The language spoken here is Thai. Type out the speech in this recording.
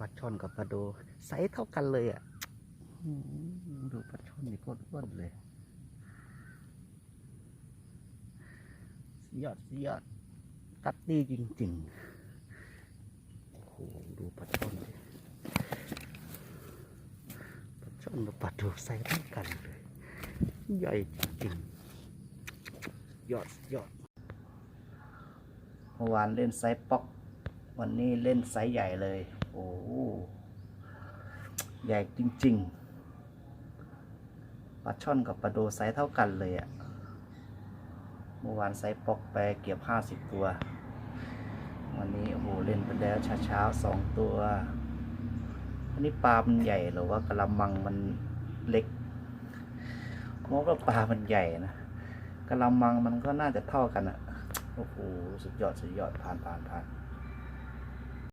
ปลาช่อนกับปลาโดไซส์เท่ากันเลยอะอืมดูปลาช่อนนี่โคตรอ้วนเลยสุดยอดสุดยอดตัดดีจริงๆโอ้โหดูปลาช่อนดิปลาช่อนกับปลาโดไซส์เท่ากันเลยใหญ่จริงๆยอดสุดยอดเมื่อวานเล่นไซส์ป๊อก วันนี้เล่นไซส์ใหญ่เลย โอ้ใหญ่จริง ๆปลาช่อนกับปลาโดไซส์เท่ากันเลยอะ่ะเมื่อวานไซส์ปอกไปเกือบห้าสิบตัว วันนี้โอ้โหเล่นไปแล้วเช้าๆสองตัวอันนี้ปลามันใหญ่หรือว่ากระมังมันเล็กมองว่าปลามันใหญ่นะกระมังมันก็น่าจะเท่ากันอะโอ้โหสุดยอดสุดยอดผ่านผ่านผ่าน